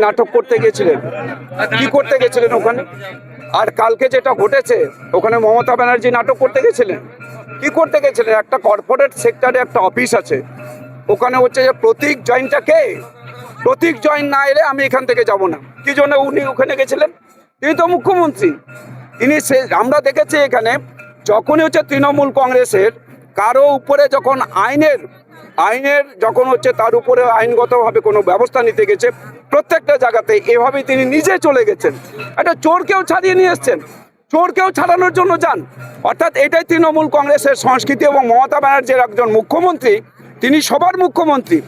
নাটক করতে গেছিলেন। কি করতে গেছিলেন ওখানে? আর কালকে যেটা ঘটেছে, ওখানে মমতা ব্যানার্জি নাটক করতে গেছিলেন। কি করতে গেছিলেন? একটা কর্পোরেট সেক্টরে একটা অফিস আছে। ওখানে হচ্ছে যে প্রতীক জয়েন্টটা কে? প্রতীক জয়েন না এলে আমি এখান থেকে যাব না। কি জন্য উনি ওখানে গেছিলেন? তিনি তো মুখ্যমন্ত্রী। তিনি সে, আমরা দেখেছি এখানে, যখনই হচ্ছে তৃণমূল কংগ্রেসের কারও উপরে যখন আইনের আইনের যখন হচ্ছে তার উপরে আইনগতভাবে কোনো ব্যবস্থা নিতে গেছে প্রত্যেকটা জায়গাতে এভাবেই তিনি নিজে চলে গেছেন। একটা চোরকেও ছাড়িয়ে নিয়ে এসছেন। চোরকেও ছাড়ানোর জন্য যান। অর্থাৎ এটাই তৃণমূল কংগ্রেসের সংস্কৃতি এবং মমতা ব্যানার্জির একজন মুখ্যমন্ত্রী তিনি সবার মুখ্যমন্ত্রী।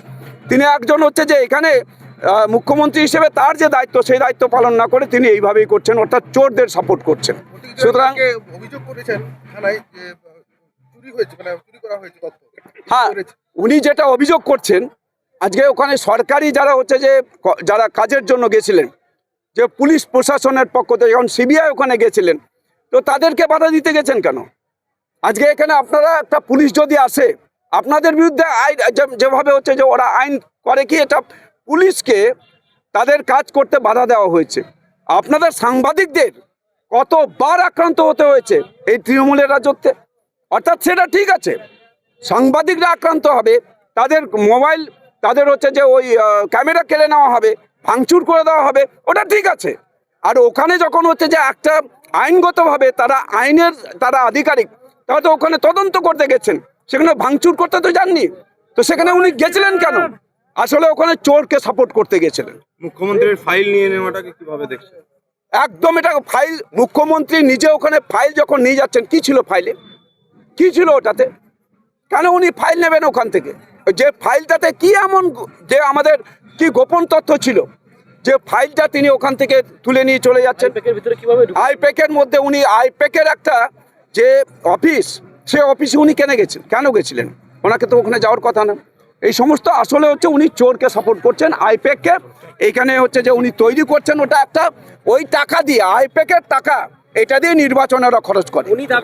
তিনি একজন হচ্ছে যে এখানে মুখ্যমন্ত্রী হিসেবে তার যে দায়িত্ব সেই দায়িত্ব পালন না করে তিনি এইভাবেই করছেন অর্থাৎ চোরদের সাপোর্ট করছেন। সুতরাং অভিযোগ করেছেন থানায় চুরি হয়েছে মানে চুরি করা হয়েছে হ্যাঁ। উনি যেটা অভিযোগ করছেন, আজকে ওখানে সরকারি যারা হচ্ছে যে যারা কাজের জন্য গেছিলেন, যে পুলিশ প্রশাসনের পক্ষ থেকে, যখন সিবিআই ওখানে গেছিলেন, তো তাদেরকে বাধা দিতে গেছেন কেন? আজকে এখানে আপনারা একটা পুলিশ যদি আসে, আপনাদের বিরুদ্ধে আইন যেভাবে হচ্ছে যে ওরা আইন করে কি এটা পুলিশকে তাদের কাজ করতে বাধা দেওয়া হয়েছে। আপনাদের সাংবাদিকদের কতবার আক্রান্ত হতে হয়েছে এই তৃণমূলের রাজত্বে? অর্থাৎ সেটা ঠিক আছে সাংবাদিকরা আক্রান্ত হবে তাদের মোবাইল তাদের হচ্ছে যে ওই ক্যামেরা কেড়ে নেওয়া হবে ভাঙচুর করে দেওয়া হবে ওটা ঠিক আছে। আর ওখানে যখন হচ্ছে যে একটা আইনগতভাবে তারা আইনের তারা আধিকারিক তারা তো ওখানে তদন্ত করতে গেছেন সেখানে ভাঙচুর করতে তো যাননি তো সেখানে উনি গেছিলেন কেন? আসলে ওখানে চোরকে সাপোর্ট করতে গেছিলেন। মুখ্যমন্ত্রীর ফাইল নিয়ে নেওয়াটাকে কীভাবে দেখছেন? একদম এটা ফাইল মুখ্যমন্ত্রী নিজে ওখানে ফাইল যখন নিয়ে যাচ্ছেন কি ছিল ফাইলে কি ছিল ওটাতে? কেন উনি ফাইল নেবেন ওখান থেকে? যে ফাইলটাতে কি এমন যে আমাদের কি গোপন তথ্য ছিল যে ফাইলটা তিনি ওখান থেকে তুলে নিয়ে চলে যাচ্ছেন। আইপ্যাকের মধ্যে উনি আইপ্যাকের একটা যে অফিস সে অফিসে উনি কেন গেছেন কেন গেছিলেন? ওনাকে তো ওখানে যাওয়ার কথা না। এই সমস্ত আসলে হচ্ছে উনি চোরকে সাপোর্ট করছেন। আইপ্যাককে এখানে হচ্ছে যে উনি তৈরি করছেন ওটা একটা ওই টাকা দিয়ে আইপ্যাকের টাকা এটা দিয়ে নির্বাচনেরা খরচ করে।